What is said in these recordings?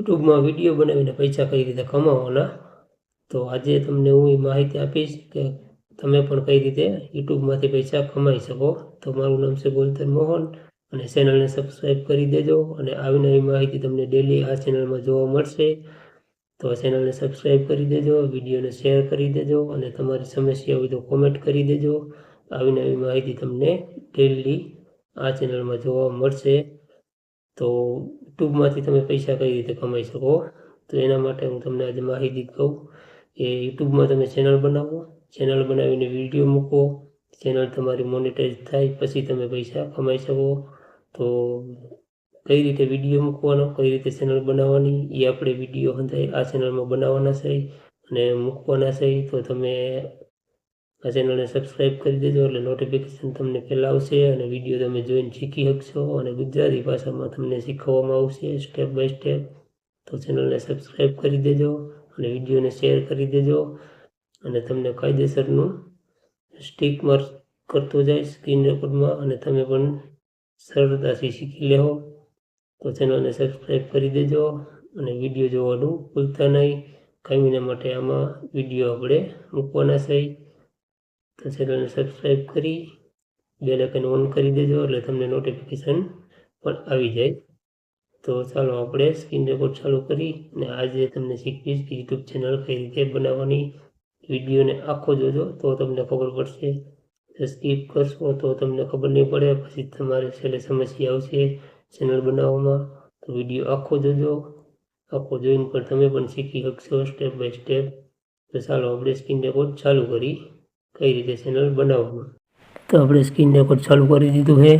યુટ્યુબમાં વીડિયો બનાવીને પૈસા કઈ રીતે કમાવાના, તો આજે તમને હું એ માહિતી આપીશ કે તમે પણ કઈ રીતે યુટ્યુબમાંથી પૈસા કમાઈ શકો. તો મારું નામ છે ગોલતર મોહન અને ચેનલને સબસ્ક્રાઈબ કરી દેજો અને આવી નવી માહિતી તમને ડેલી આ ચેનલમાં જોવા મળશે. તો ચેનલને સબસ્ક્રાઈબ કરી દેજો, વિડીયોને શેર કરી દેજો અને તમારી સમસ્યા હોય તો કોમેન્ટ કરી દેજો. આવી નવી માહિતી તમને ડેલી આ ચેનલમાં જોવા મળશે. તો યુટ્યુબમાંથી તમે પૈસા કઈ રીતે કમાઈ શકો? તો એના માટે હું તમને આજે માહિતી કહું કે યુટ્યુબમાં તમે ચેનલ બનાવો ચેનલ બનાવીને વીડિયો મૂકો ચેનલ તમારી મોનિટાઈઝ થાય પછી તમે પૈસા કમાઈ શકો. તો કઈ રીતે વીડિયો મૂકવાનો, કઈ રીતે ચેનલ બનાવવાની, એ આપણે વીડિયો હંધાય આ ચેનલમાં બનાવવાના છે અને મૂકવાના છે. તો તમે આ ચેનલને સબસ્ક્રાઈબ કરી દેજો એટલે નોટિફિકેશન તમને પહેલાં આવશે અને વીડિયો તમે જોઈને શીખી શકશો અને ગુજરાતી ભાષામાં તમને શીખવવામાં આવશે સ્ટેપ બાય સ્ટેપ તો ચેનલને સબસ્ક્રાઈબ કરી દેજો અને વિડીયોને શેર કરી દેજો અને તમને કાયદેસરનું સ્ટીક માર્ક કરતો જાય સ્ક્રીન રેકોર્ડમાં અને તમે પણ સરળતાથી શીખી લેવો તો ચેનલને સબસ્ક્રાઈબ કરી દેજો અને વીડિયો જોવાનું ભૂલતા નહીં. કાયમીના માટે આમાં વીડિયો આપણે મૂકવાના છે. તો ચેનલને સબસ્ક્રાઈબ કરી બેલ આઇકન ઓન કરી દેજો એટલે તમને નોટિફિકેશન પણ આવી જાય. તો ચાલો આપણે સ્ક્રીન રેકોર્ડ ચાલુ કરી અને આજે તમને શીખવીશ કે યુટ્યુબ ચેનલ કઈ રીતે બનાવવાની વિડીયોને આખો જોજો. તો તમને ખબર પડશે. સ્કીપ કરશો તો તમને ખબર નહીં પડે. પછી તમારે છેલ્લે સમસ્યા આવશે ચેનલ બનાવવામાં. તો વીડિયો આખો જોજો. આખો જોઈને પણ તમે પણ શીખી શકશો સ્ટેપ બાય સ્ટેપ તો ચાલો આપણે સ્ક્રીન રેકોર્ડ ચાલુ કરી. કઈ રીતે ચેનલ બનાવવામાં તો આપણે સ્ક્રીન રેકોર્ડ ચાલુ કરી દીધું છે.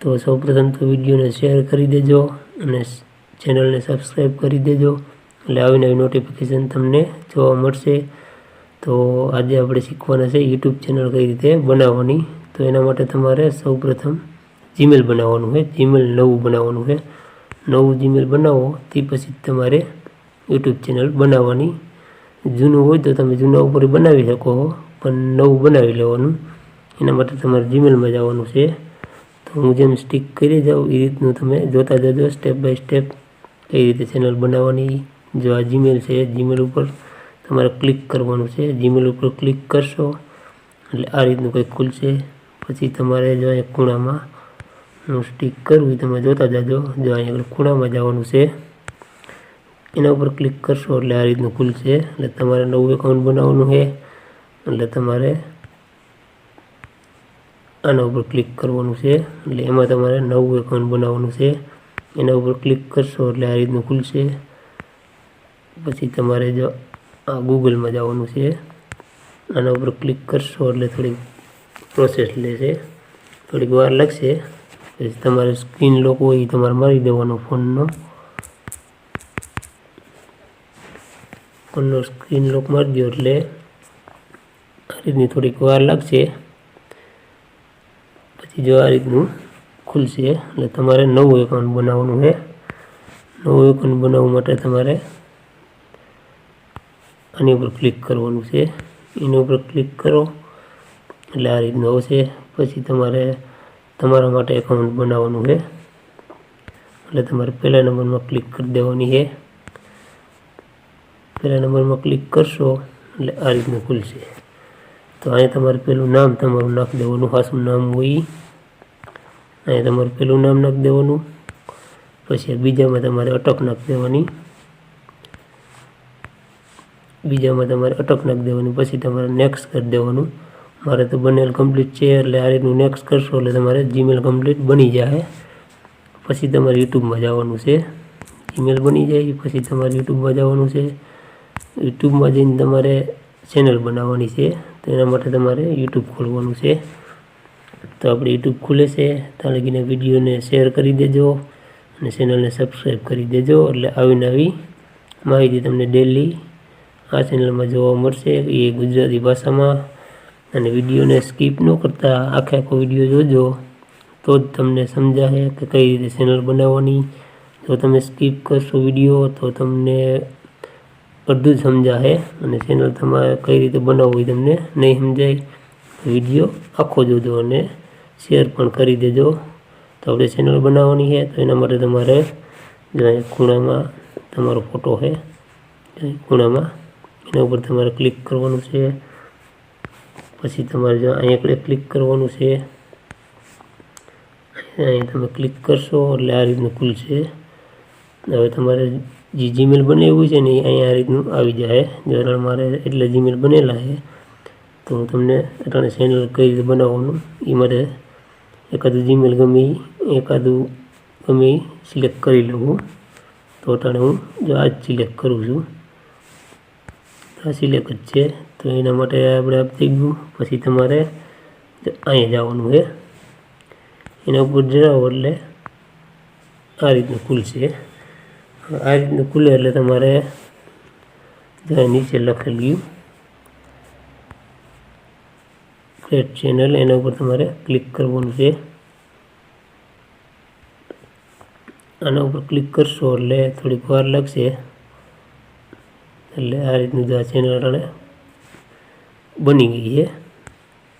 તો સૌપ્રથમ તો વિડીયોને શેર કરી દેજો અને ચેનલને સબસ્ક્રાઈબ કરી દેજો. એટલે આવી નવી નોટિફિકેશન તમને જોવા મળશે. તો આજે આપણે શીખવાના છે યુટ્યુબ ચેનલ કઈ રીતે બનાવવાની. તો એના માટે તમારે સૌપ્રથમ જીમેલ બનાવવાનું છે. જીમેલ નવું બનાવવાનું છે. નવું જીમેલ બનાવો, તે પછી તમારે યુટ્યુબ ચેનલ બનાવવાની. જૂનું હોય તો તમે જૂના ઉપર બનાવી શકો. નવું બનાવી લેવાનું. એના માટે તમારે જીમેલમાં જવાનું છે. તો હું જેમ સ્ટીક કરી જાઉં એ રીતનું તમે જોતા જજો સ્ટેપ બાય સ્ટેપ કઈ રીતે ચેનલ બનાવવાની. જો આ જીમેલ છે જીમેલ ઉપર તમારે ક્લિક કરવાનું છે. જીમેલ ઉપર ક્લિક કરશો, એટલે આ રીતનું કંઈક ખુલશે. પછી તમારે જો અહીંયા ખૂણામાં હું સ્ટીક કરવું તમે જોતા જજો. જો અહીંયા ખૂણામાં જવાનું છે, એના ઉપર ક્લિક કરશો એટલે આ રીતનું ખુલશે. એટલે તમારે નવું એકાઉન્ટ બનાવવાનું છે. એટલે તમારે આના ઉપર ક્લિક કરવાનું છે. એટલે એમાં તમારે નવું એકાઉન્ટ બનાવવાનું છે. એના ઉપર ક્લિક કરશો એટલે આ રીતનું ખુલશે. પછી તમારે જો આ ગૂગલમાં જવાનું છે. આના ઉપર ક્લિક કરશો એટલે થોડીક પ્રોસેસ લેશે. થોડીક વાર લાગશે પછી તમારે સ્ક્રીન લોક હોય એ તમારે મારી દેવાનો ફોનનો. ફોનનો સ્ક્રીન લોક મારી દો એટલે રીતની થોડીક વાર લાગશે. પછી જો આ રીતનું ખુલશે એટલે તમારે નવું એકાઉન્ટ બનાવવાનું છે. નવું એકાઉન્ટ બનાવવા માટે તમારે આની ઉપર ક્લિક કરવાનું છે. એની ઉપર ક્લિક કરો. એટલે આ રીતનું આવશે. પછી તમારે તમારા માટે એકાઉન્ટ બનાવવાનું છે. એટલે તમારે પહેલા નંબરમાં ક્લિક કરી દેવાની છે. પહેલા નંબરમાં ક્લિક કરશો એટલે આ રીતનું ખુલશે. તો અહીંયા તમારે પેલું નામ તમારું નાખી દેવાનું. ખાસું નામ હોય. અહીંયા તમારું પેલું નામ નાખી દેવાનું. પછી બીજામાં તમારે અટક નાખી દેવાની. બીજામાં તમારે અટક નાખી દેવાની. પછી તમારે નેક્સ્ટ કરી દેવાનું. મારે તો બનેલ કમ્પ્લીટ છે એટલે આ રીતનું નેક્સ્ટ કરશો એટલે તમારે જીમેલ કમ્પ્લીટ બની જાય. પછી તમારે યુટ્યુબમાં જવાનું છે. જીમેલ બની જાય. પછી તમારે યુટ્યુબમાં જવાનું છે. યુટ્યુબમાં જઈને તમારે ચેનલ બનાવવાની છે. તો એના માટે તમારે યુટ્યુબ ખોલવાનું છે. તો આપણે યુટ્યુબ ખુલે છે. ત્યાં લગીને વિડીયોને શેર કરી દેજો અને ચેનલને સબસ્ક્રાઈબ કરી દેજો. એટલે આવી નવી માહિતી તમને ડેલી આ ચેનલમાં જોવા મળશે. એ ગુજરાતી ભાષામાં. અને વિડીયોને સ્કીપ ન કરતા આખે આખો વીડિયો જોજો. તો જ તમને સમજાશે કે કઈ રીતે ચેનલ બનાવવાની. જો તમે સ્કીપ કરશો વીડિયો તો તમને બધું જ સમજાશે અને ચેનલ તમારે કઈ રીતે બનાવવું તમને નહીં સમજાય વીડિયો આખો જોજો અને શેર પણ કરી દેજો. તો આપણે ચેનલ બનાવવાની છે તો એના માટે તમારે ખૂણામાં તમારો ફોટો છે ખૂણામાં એના ઉપર તમારે ક્લિક કરવાનું છે. પછી તમારે જો અહીંયા ક્લિક કરવાનું છે અહીં તમે ક્લિક કરશો એટલે આ રીતનું ખુલશે હવે તમારે જે જીમેલ બનાવ્યું છે ને એ અહીંયા આ રીતનું આવી જાય જો મારે એટલે જીમેલ બનેલા છે તો હું તમને અટાણે ચેનલ કઈ રીતે બનાવવાનું એ માટે એકાદું જીમેલ ગમે એકાદું ગમે સિલેક્ટ કરી લઉં તો અટાણે હું જો આ જ સિલેક્ટ કરું છું. આ સિલેક્ટ જ છે. તો એના માટે આપણે આપ ગયું પછી તમારે અહીંયા જવાનું છે એના ઉપર જણાવો એટલે આ રીતનું ખુલશે. આ રીતનું ખુલે એટલે તમારે નીચે લખેલ ગયું. ક્રિએટ ચેનલ એના ઉપર તમારે ક્લિક કરવાનું છે. આના ઉપર ક્લિક કરશો એટલે થોડીક વાર લાગશે. એટલે આ રીતનું આ ચેનલ અટાણે બની ગઈ છે.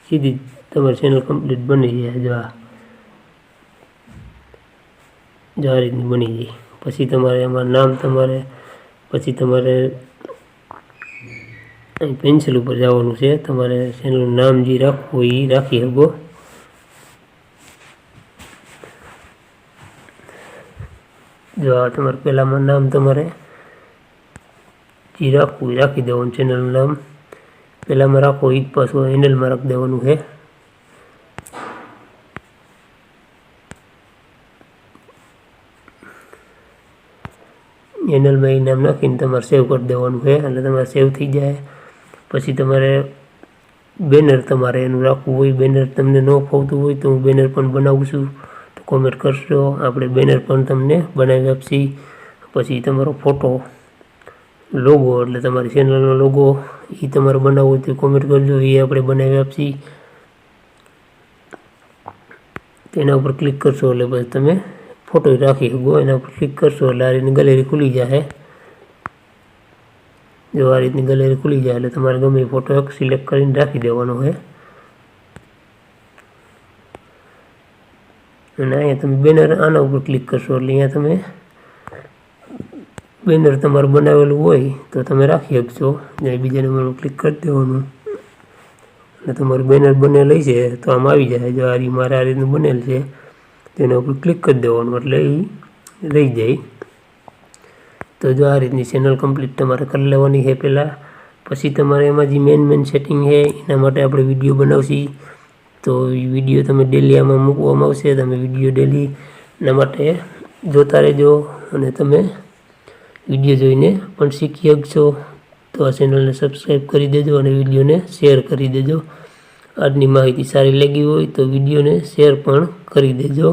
સીધી તમારી ચેનલ કમ્પ્લીટ બની જાય જો આ રીતની બની જાય. પછી તમારે એમાં નામ તમારે, પછી તમારે અહીં પેન્સિલ ઉપર જવાનું છે. તમારે ચેનલનું નામ જે રાખવું હોય એ રાખી શકો. જો આ તમારે પહેલામાં નામ તમારે જે રાખવું એ રાખી દેવાનું ચેનલનું નામ. પહેલામાં રાખો એ જ પાછું હેન્ડલમાં રાખી દેવાનું છે. ચેનલમાં એ નામ નાખીને તમારે સેવ કરી દેવાનું છે એટલે તમારે સેવ થઈ જાય. પછી તમારે બેનર તમારે એનું રાખવું હોય બેનર તમને ન ફાવતું હોય તો હું બેનર પણ બનાવું છું. તો કોમેન્ટ કરશો, આપણે બેનર પણ તમને બનાવી આપશી. પછી તમારો ફોટો લોગો એટલે તમારી ચેનલનો લોગો એ તમારે બનાવવો હોય તો કોમેન્ટ કરજો એ આપણે બનાવી આપશી. તેના ઉપર ક્લિક કરશો એટલે પછી તમે ફોટો રાખી શકો એના ઉપર ક્લિક કરશો એટલે આ રીતની ગેલેરી ખુલી જશે જો આ રીતની ગેલેરી ખુલી જાય એટલે તમારે ગમે એ ફોટો એક સિલેક્ટ કરીને રાખી દેવાનો હોય. અને અહીંયા તમે બેનર આના ઉપર ક્લિક કરશો એટલે અહીંયા તમે બેનર તમારું બનાવેલું હોય તો તમે રાખી શકશો જ્યાં બીજા નંબરમાં ક્લિક કરી દેવાનું. અને તમારું બેનર બનેલ છે તો આમ આવી જાય. જો આ મારે આ રીતનું બનેલ છે. તેના ઉપર ક્લિક કરી દેવાનું એટલે એ રહી જાય. તો જો આ રીતની ચેનલ કમ્પ્લીટ તમારે કરી લેવાની છે પહેલાં, પછી તમારે એમાં જે મેન મેન સેટિંગ છે, એના માટે આપણે વીડિયો બનાવશી. તો વીડિયો તમે ડેલી આમાં મૂકવામાં આવશે, તમે વીડિયો ડેલી એના માટે જોતા રહેજો અને તમે વીડિયો જોઈને પણ શીખી શકશો. તો આ ચેનલને સબસ્ક્રાઈબ કરી દેજો અને વિડીયોને શેર કરી દેજો. આજની માહિતી સારી લાગી હોય તો વિડીયોને શેર પણ કરી દેજો.